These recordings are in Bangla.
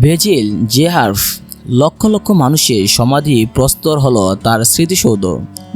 বেজিল জেহার্ফ লক্ষ লক্ষ মানুষের সমাধি প্রস্তর হলো তার স্মৃতিসৌধ।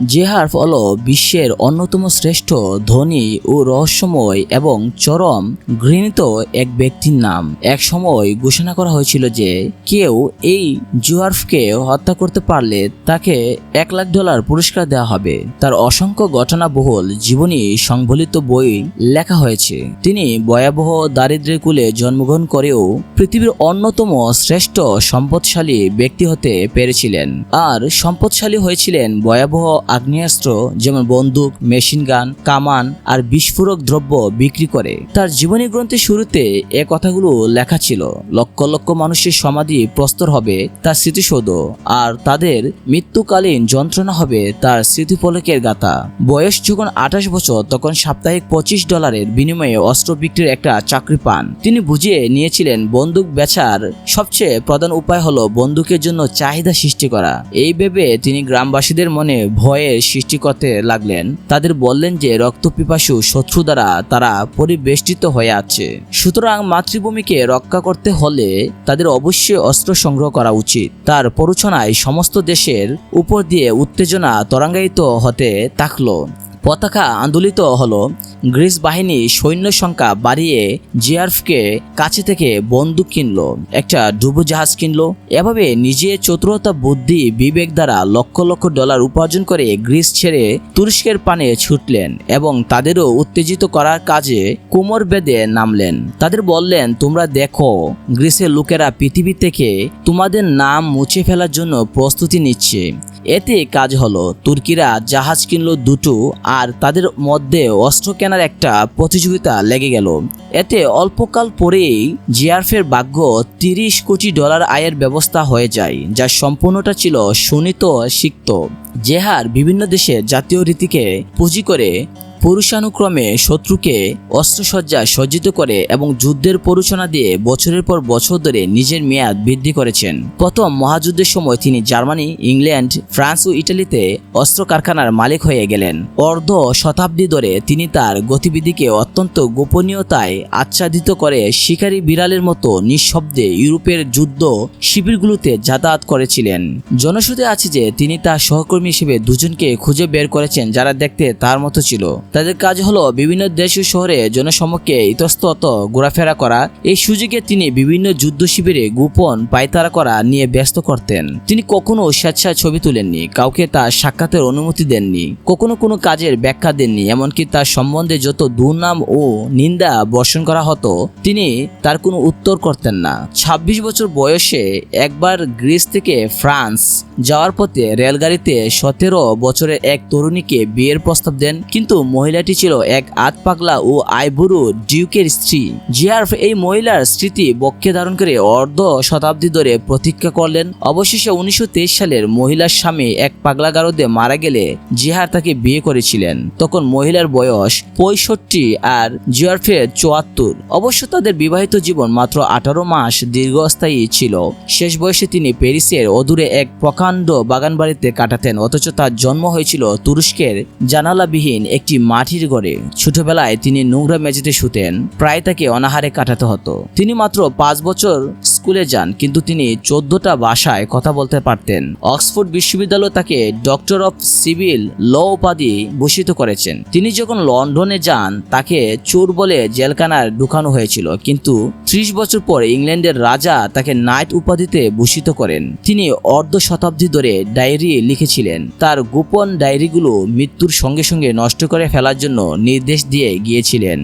জেহার্ফ হলো বিশ্বের অন্যতম শ্রেষ্ঠ, ধনী ও রহস্যময় এবং চরম ঘৃণিত এক ব্যক্তির নাম। এক সময় ঘোষণা করা হয়েছিল যে কেউ এই জুয়ার্ফকে হত্যা করতে পারলে তাকে এক লাখ ডলার পুরস্কার দেওয়া হবে। তার অসংখ্য ঘটনাবহুল জীবনী সংবলিত বই লেখা হয়েছে। তিনি ভয়াবহ দারিদ্র্যের কুলে জন্মগ্রহণ করেও পৃথিবীর অন্যতম শ্রেষ্ঠ সম্পদশালী ব্যক্তি হতে পেরেছিলেন। আর সম্পদশালী হয়েছিলেন ভয়াবহ আগ্নেয়াস্ত্র যেমন বন্দুক, মেশিন গান, কামান আর বিস্ফোরক দ্রব্য বিক্রি করে। তার জীবনী গ্রন্থের শুরুতে এ কথাগুলো লেখা ছিল, লক্ষ লক্ষ মানুষের সমাধি প্রস্তর হবে তার স্মৃতিসৌধ, আর তাদের মৃত্যুকালীন যন্ত্রণা হবে তার স্মৃতিফলকের গাথা। বয়স যখন আঠাশ বছর, তখন সাপ্তাহিক পঁচিশ ডলারের বিনিময়ে অস্ত্র বিক্রির একটা চাকরি পান। তিনি বুঝিয়ে নিয়েছিলেন বন্দুক বেচার সবচেয়ে প্রধান উপায় হলো বন্দুকের জন্য চাহিদা সৃষ্টি করা। এই ভেবে তিনি গ্রামবাসীদের মনে ভয়ের সৃষ্টি করতে লাগলেন। তাদের বললেন যে, রক্তপিপাসু শত্রু দ্বারা তারা পরিবেষ্টিত হয়ে আছে। সুতরাং মাতৃভূমিকে রক্ষা করতে হলে তাদের অবশ্যই অস্ত্র সংগ্রহ করা উচিত। তার পরুচনায় সমস্ত দেশের উপর দিয়ে উত্তেজনা ত্বরাঙ্গায়িত হতে থাকল। পতাকা আন্দোলিত হলো। গ্রিস বাহিনী সৈন্য সংখ্যা বাড়িয়ে জিয়ার্ফকে কাছে থেকে বন্দুক কিনলো, একটা ডুবোজাহাজ কিনলো। এভাবে নিজে চতুরতা, বুদ্ধি, বিবেক দ্বারা লক্ষ লক্ষ ডলার উপার্জন করে গ্রিস ছেড়ে তুরস্কের পানে ছুটলেন এবং তাদেরও উত্তেজিত করার কাজে কোমর বেদে নামলেন। তাদের বললেন, তোমরা দেখো, গ্রিসের লোকেরা পৃথিবী থেকে তোমাদের নাম মুছে ফেলার জন্য প্রস্তুতি নিচ্ছে। এতে কাজ হলো। তুর্কিরা জাহাজ কিনলো দুটো আর তাদের মধ্যে অস্ত্র কেনার একটা প্রতিযোগিতা লেগে গেল। এতে অল্পকাল পরেই জিয়ারফের ভাগ্য তিরিশ কোটি ডলার আয়ের ব্যবস্থা হয়ে যায়, যা সম্পূর্ণটা ছিল সুনীত সিক্ত। জেহার বিভিন্ন দেশের জাতীয় রীতিকে পুঁজি করে পুরুষানুক্রমে শত্রুকে অস্ত্রসজ্জা সজ্জিত করে এবং যুদ্ধের পরিচালনা দিয়ে বছরের পর বছর ধরে নিজের মেয়াদ বৃদ্ধি করেছেন। প্রথম মহাযুদ্ধের সময় তিনি জার্মানি, ইংল্যান্ড, ফ্রান্স ও ইটালিতে অস্ত্র কারখানার মালিক হয়ে গেলেন। অর্ধ শতাব্দী ধরে তিনি তার গতিবিধিকে অত্যন্ত গোপনীয়তায় আচ্ছাদিত করে শিকারী বিড়ালের মতো নিঃশব্দে ইউরোপের যুদ্ধ শিবিরগুলোতে যাতায়াত করেছিলেন। জনশ্রুতি আছে যে তিনি তার সহকর্মী হিসেবে দুজনকে খুঁজে বের করেছেন যারা দেখতে তার মতো ছিল। তাদের কাজ হলো বিভিন্ন দেশ ও শহরে জনসমক্ষে ইতস্তত ঘোরাফেরা করা। এই সুযোগে তিনি বিভিন্ন যুদ্ধ শিবিরে গোপন পায়তারা করা নিয়ে ব্যস্ত করতেন। তিনি কখনো স্বেচ্ছায় ছবি তুলেননি, কাউকে তার সাক্ষাতের অনুমতি দেননি, কখনো কোনো কাজের ব্যাখ্যা দেননি, এমনকি তার সম্বন্ধে যত দুর্নাম ও নিন্দা বর্ষণ করা হতো, তিনি তার কোনো উত্তর করতেন না। ২৬ বছর বয়সে একবার গ্রিস থেকে ফ্রান্স যাওয়ার পথে রেলগাড়িতে সতেরো বছরের এক তরুণীকে বিয়ের প্রস্তাব দেন, কিন্তু মহিলাটি ছিল এক আত পাগলা ও আইবুরু ডিউকের স্ত্রী। জিয়ার্ফ এই মহিলার স্মৃতি বক্ষে ধারণ করে অর্ধ শতাব্দী ধরে প্রতীক্ষা করলেন। অবশেষে উনিশশো তেইশ সালের মহিলার স্বামী এক পাগলা গারদে মারা গেলে জিহার তাকে বিয়ে করেছিলেন। তখন মহিলার বয়স পঁয়ষট্টি আর জিয়ার্ফের চুয়াত্তর। অবশ্য তাদের বিবাহিত জীবন মাত্র আঠারো মাস দীর্ঘস্থায়ী ছিল। শেষ বয়সে তিনি প্যারিসের অদূরে এক প্রকাণ্ড বাগানবাড়িতে কাটাতেন, অথচ তার জন্ম হয়েছিল তুরস্কের জানালাবিহীন একটি মাটির ঘরে ছোটবেলায় তিনি নোংরা মেঝেতে শুতেন, প্রায় তাকে অনাহারে কাটাতে হতো। তিনি মাত্র পাঁচ বছর স্কুলে যান, কিন্তু তিনি চোদ্দটা ভাষায় কথা বলতে পারতেন। অক্সফোর্ড বিশ্ববিদ্যালয় তাকে ডক্টর অফ সিভিল ল উপাধি ভূষিত করেছেন। তিনি যখন লন্ডনে যান, তাকে চোর বলে জেলখানার ঢুকানো হয়েছিল, কিন্তু ত্রিশ বছর পর ইংল্যান্ডের রাজা তাকে নাইট উপাধিতে ভূষিত করেন। তিনি অর্ধ শতাব্দী ধরে ডায়েরি লিখেছিলেন। তার গোপন ডায়েরিগুলো মৃত্যুর সঙ্গে সঙ্গে নষ্ট করে ফেলার জন্য নির্দেশ দিয়ে গিয়েছিলেন।